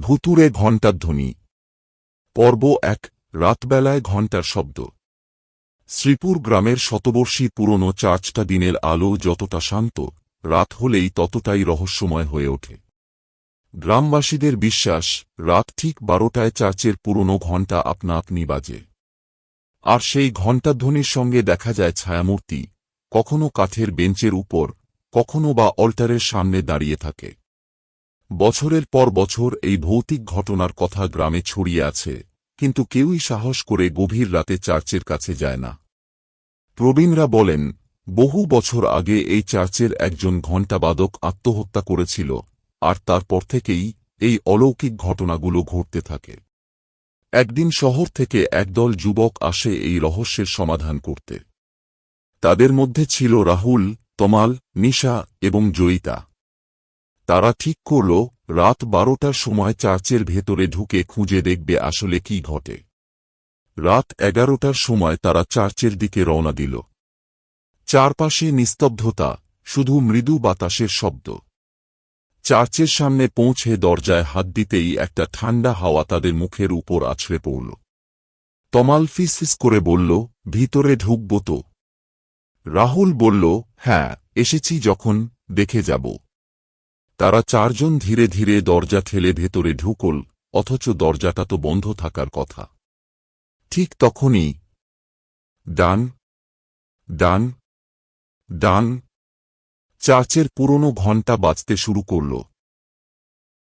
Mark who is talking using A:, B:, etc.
A: ভুতুরে ঘণ্টার ধ্বনি। পর্ব এক, রাতবেলায় ঘণ্টার শব্দ। শ্রীপুর গ্রামের শতবর্ষী পুরনো চার্চটা দিনের আলো যতটা শান্ত, রাত হলেই ততটাই রহস্যময় হয়ে ওঠে। গ্রামবাসীদের বিশ্বাস, রাত ঠিক বারোটায় চার্চের পুরনো ঘণ্টা আপনা আপনি বাজে। আর সেই ঘণ্টাধ্বনির সঙ্গে দেখা যায় ছায়ামূর্তি, কখনো কাঠের বেঞ্চের উপর, কখনো বা অল্টারের সামনে দাঁড়িয়ে থাকে। বছরের পর বছর এই ভৌতিক ঘটনার কথা গ্রামে ছড়িয়ে আছে, কিন্তু কেউই সাহস করে গভীর রাতে চার্চের কাছে যায় না। প্রবীণরা বলেন, বহু বছর আগে এই চার্চের একজন ঘণ্টাবাদক আত্মহত্যা করেছিল, আর তারপর থেকেই এই অলৌকিক ঘটনাগুলো ঘটতে থাকে। একদিন শহর থেকে একদল যুবক আসে এই রহস্যের সমাধান করতে। তাদের মধ্যে ছিল রাহুল, তমাল, নিশা এবং জয়িতা। তারা ঠিক করল, রাত বারোটার সময় চার্চের ভেতরে ঢুকে খুঁজে দেখবে আসলে কি ঘটে। রাত এগারোটার সময় তারা চার্চের দিকে রওনা দিল। চারপাশে নিস্তব্ধতা, শুধু মৃদু বাতাসের শব্দ। চার্চের সামনে পৌঁছে দরজায় হাত দিতেই একটা ঠান্ডা হাওয়া তাদের মুখের উপর আছড়ে পড়ল। তমাল ফিসফিস করে বলল, ভিতরে ঢুকব তো? রাহুল বলল হ্যাঁ এসেছি যখন, দেখে যাব। তারা চারজন ধীরে ধীরে দরজা ঠেলে ভেতরে ঢুকল, অথচ দরজাটা তো বন্ধ থাকার কথা। ঠিক তখনই, ডান ডান ডান, চার্চের পুরনো ঘণ্টা বাজতে শুরু করল।